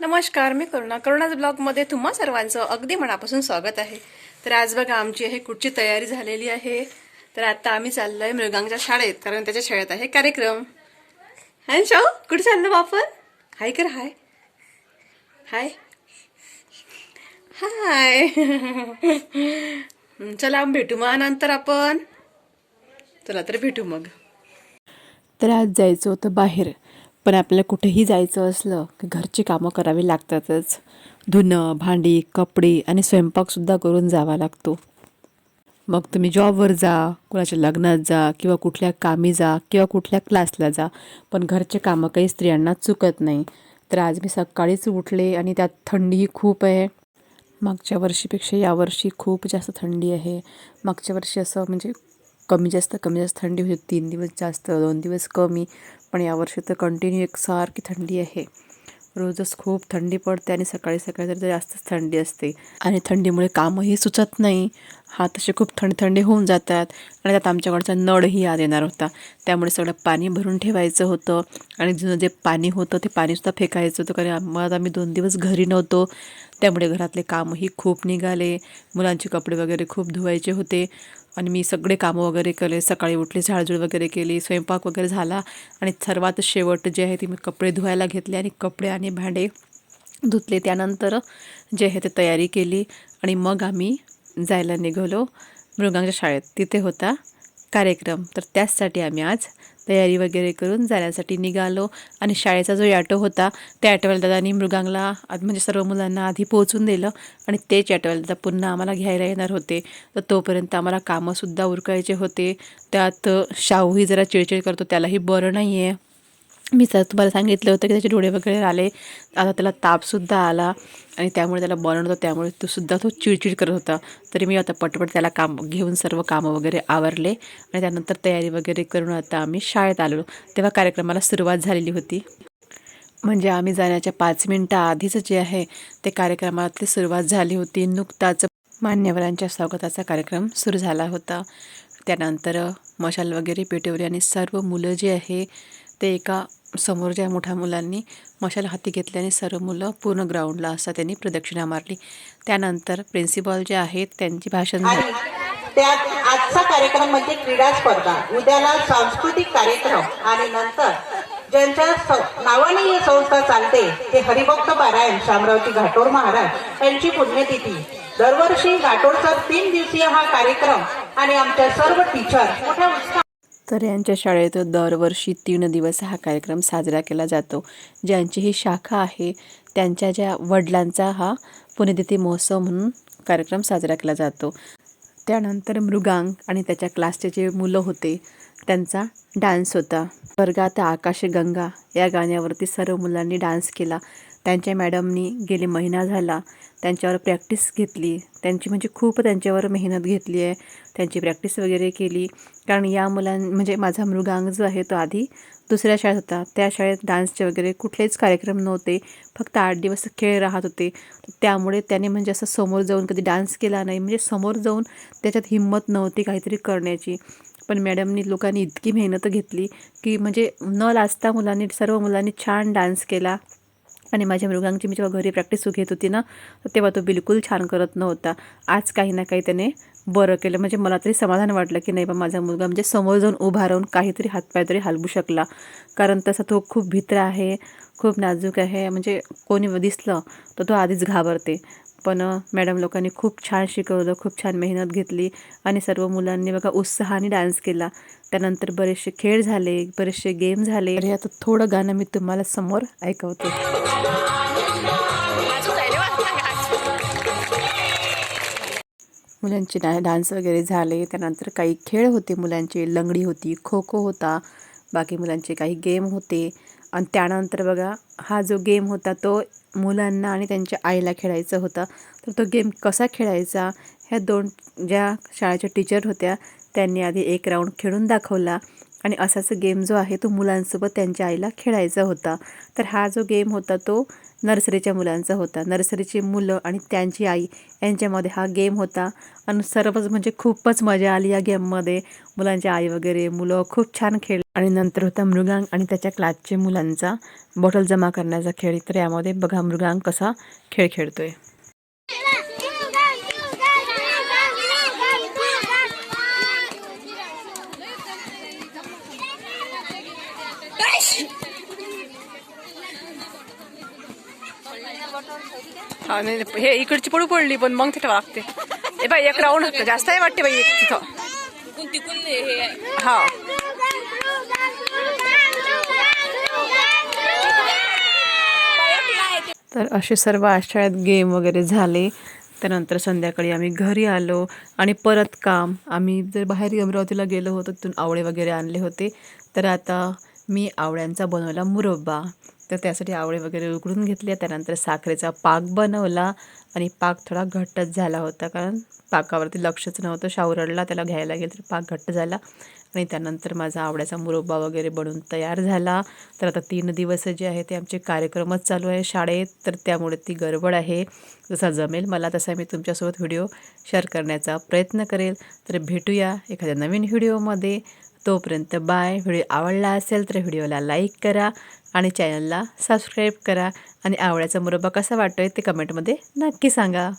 नमस्कार मी करुणा. करुणाज ब्लॉगमध्ये तुम्हा सर्वांचं अगदी मनापासून स्वागत आहे. तर आज बघा आमची आहे कुठची तयारी झालेली आहे? तर आता आम्ही चाललो आहे मृगांच्या शाळेत कारण त्याच्या शाळेत आहे कार्यक्रम. हाय शाऊ कुठे चाललो बा आपण हाय कर हाय. हाय. हाय. चला भेटू मग नंतर आपण. चला तर भेटू मग. तर आज जायचं होतं बाहेर. पण आपल्याला कुठेही जायचं असलं की घरची कामं करावी लागतातच. धुणं भांडी कपडे आणि स्वयंपाकसुद्धा करून जावा लागतो. मग तुम्ही जॉबवर जा कुणाच्या लग्नात जा किंवा कुठल्या कामी जा किंवा कुठल्या क्लासला जा. पण घरचे कामं काही स्त्रियांना चुकत नाही. तर आज मी सकाळीच उठले आणि त्यात थंडीही खूप आहे. मागच्या वर्षीपेक्षा यावर्षी खूप जास्त थंडी आहे. मागच्या वर्षी असं म्हणजे कमी जास्त कमी जास्त थंडी होती तीन दिवस जास्त दोन दिवस कमी. पण यावर्षी तर कंटिन्यू एकसारखी थंडी आहे. रोजच खूप थंडी पडते आणि सकाळी सकाळी तर जास्तच थंडी असते. आणि थंडीमुळे कामही सुचत नाही. हात असे खूप थंड थंडी होऊन जातात. आणि त्यात आमच्याकडचा नळही आज येणार होता. त्यामुळे सगळं पाणी भरून ठेवायचं होतं. आणि जुनं जे पाणी होतं ते पाणीसुद्धा फेकायचं होतं. कारण मग आम्ही दोन दिवस घरी नव्हतो. त्यामुळे घरातले कामही खूप निघाले. मुलांचे कपडे वगैरे खूप धुवायचे होते. आणि मी सगळे कामं वगैरे केले. सकाळी उठले झाडझूड वगैरे केली स्वयंपाक वगैरे झाला. आणि सर्वात शेवट जे आहे ते मी कपडे धुवायला घेतले आणि कपडे आणि भांडे धुतले. त्यानंतर जे आहे ते तयारी केली आणि मग आम्ही जायला निघालो. मृगांच्या शाळेत. तिथे होता. कार्यक्रम. तर त्याचसाठी आम्ही आज तयारी वगैरे करून जाण्यासाठी निघालो. आणि शाळेचा जो ॲटो होता त्या ॲटोवाला दादानी मृगांगला म्हणजे सर्व मुलांना आधी पोहोचून दिलं. आणि तेच ॲटोवाला दादा पुन्हा आम्हाला घ्यायला येणार होते. तर तोपर्यंत आम्हाला कामंसुद्धा उरकायचे होते. त्यात शाहूही जरा चिडचिड करतो त्यालाही बरं नाही आहे मी सर तुम्हाला सांगितलं होतं की त्याचे डोळे वगैरे आले. आता त्याला तापसुद्धा आला आणि त्यामुळे त्याला बरं नव्हतं त्यामुळे तो सुद्धा तो चिडचिड करत होता. तरी मी आता पटपट त्याला काम घेऊन सर्व कामं वगैरे आवरले आणि त्यानंतर तयारी वगैरे करून आता आम्ही शाळेत आलो तेव्हा कार्यक्रमाला सुरुवात झालेली होती. म्हणजे आम्ही जाण्याच्या पाच मिनटं आधीच जे आहे ते कार्यक्रमातली सुरुवात झाली होती. नुकताच मान्यवरांच्या स्वागताचा कार्यक्रम सुरू झाला होता. त्यानंतर मशाल वगैरे पेटवली आणि सर्व मुलं जे आहे ते एका समोरच्या मोठ्या मुलांनी मशाल हाती घेतल्याने सर्व मुलं पूर्ण ग्राउंडला असं त्यांनी प्रदक्षिणा मारली. त्यानंतर प्रिन्सिपॉल जे आहेत त्यांची भाषण झाली. त्यात आजचा कार्यक्रम म्हणजे क्रीडा स्पर्धा. उद्याला सांस्कृतिक कार्यक्रम. आणि नंतर ज्यांच्या स- नावाने ही संस्था चालते ते हरिभक्त पारायण शामरावजी घाटोर महाराज यांची पुण्यतिथी. दरवर्षी घाटोरचा तीन दिवसीय हा कार्यक्रम आणि आमच्या सर्व टीचर मोठ्या उत्साह तर यांच्या शाळेत दरवर्षी तीन दिवस हा कार्यक्रम साजरा केला जातो. ज्यांची ही शाखा आहे त्यांच्या ज्या वडिलांचा हा पुण्यतिथी महोत्सव म्हणून कार्यक्रम साजरा केला जातो. त्यानंतर मृगांक आणि त्याच्या क्लासचे जे मुलं होते त्यांचा डान्स होता. वर्गात आकाशगंगा या गाण्यावरती सर्व मुलांनी डान्स केला. त्यांच्या मॅडमनी गेले महिना झाला त्यांच्यावर प्रॅक्टिस घेतली. त्यांची म्हणजे खूप त्यांच्यावर मेहनत घेतली आहे. त्यांची प्रॅक्टिस वगैरे केली. कारण या मुलां म्हणजे माझा मृगांग जो आहे तो आधी दुसऱ्या शाळेत होता. त्या शाळेत डान्सचे वगैरे कुठलेच कार्यक्रम नव्हते. फक्त आठ दिवस खेळ राहत होते. त्यामुळे त्याने म्हणजे असं समोर जाऊन कधी डान्स केला नाही. म्हणजे समोर जाऊन त्याच्यात हिंमत नव्हती काहीतरी करण्याची. पण मॅडमनी लोकांनी इतकी मेहनत घेतली की म्हणजे न लाजता मुलांनी सर्व मुलांनी छान डान्स केला. आणि माझ्या मृगांची मी जेव्हा घरी प्रॅक्टिस घेत होती ना तर तेव्हा तो बिलकुल छान करत नव्हता. आज काही ना काही त्याने बरं केलं. म्हणजे मला तरी समाधान वाटलं की नाही बा माझा मुलगा म्हणजे समोर जाऊन उभा राहून काहीतरी हातपाय तरी हलवू शकला. कारण तसा तो खूप भित्र आहे खूप नाजूक आहे. म्हणजे कोणी दिसलं तर तो आधीच घाबरते. पण मॅडम लोकांनी खूप छान शिकवलं खूप छान मेहनत घेतली आणि सर्व मुलांनी बघा उत्साहाने डान्स केला. त्यानंतर बरेचसे खेळ झाले बरेचसे गेम झाले. अरे आता थोडं गाणं मी तुम्हाला समोर ऐकवते. मुलांचे डा डान्स वगैरे झाले. त्यानंतर काही खेळ होते मुलांचे. लंगडी होती खो खो होता. बाकी मुलांचे काही गेम होते. आणि त्यानंतर बघा हा जो गेम होता तो मुलांना आणि त्यांच्या आईला खेळायचा होता. तर तो गेम कसा खेळायचा? ह्या दोन ज्या शाळेच्या टीचर होत्या त्यांनी आधी एक राऊंड खेळून दाखवला. आणि असाच गेम जो आहे तो मुलांसोबत त्यांच्या आईला खेळायचा होता. तर हा जो गेम होता तो नर्सरीच्या मुलांचा होता. नर्सरीची मुलं आणि त्यांची आई यांच्यामध्ये हा गेम होता. आणि सर्वच म्हणजे खूपच मजा आली या गेममध्ये मुलांच्या आई वगैरे मुलं खूप छान खेळ आणि नंतर होता मृगांक आणि त्याच्या क्लासचे मुलांचा बॉटल जमा करण्याचा खेळ. तर यामध्ये बघा मृगांक कसा खेळ खेळतोय. हा नाही हे इकडची पडू पडली पण मग तिथं वागते. ए बाई एक राऊंड जास्त आहे वाटते बाई तिथं. हा. तर असे सर्व आषाढ्यात गेम वगैरे झाले. त्यानंतर संध्याकाळी आम्ही घरी आलो आणि परत काम. आम्ही जर बाहेर अमरावतीला गेलो होतो तिथून आवळे वगैरे आणले होते. तर आता मी आवळ्यांचा बनवला मुरब्बा. तर त्यासाठी आवळे वगैरे उकडून घेतले. त्यानंतर साखरेचा पाक बनवला आणि पाक थोडा घट्टच झाला होता. कारण पाकावरती लक्षच नव्हतं. शावरडला त्याला घ्यायला गेलं तर पाक घट्ट झाला. आणि त्यानंतर माझा आवड्याचा मुरब्बा वगैरे बनून तयार झाला. तर आता तीन दिवस जे आहे ते आमचे कार्यक्रमच चालू आहे शाळेत. तर त्यामुळे ती गडबड आहे. जसा जमेल मला तसा मी तुमच्यासोबत व्हिडिओ शेअर करण्याचा प्रयत्न करेल. तर भेटूया एखाद्या नवीन व्हिडिओमध्ये. तोपर्यंत बाय. व्हिडिओ आवडला असेल तर व्हिडिओला लाईक करा आणि चॅनलला सबस्क्राईब करा. आणि आवळ्याचा मुरब्बा कसा वाटतोय ते कमेंटमध्ये नक्की सांगा.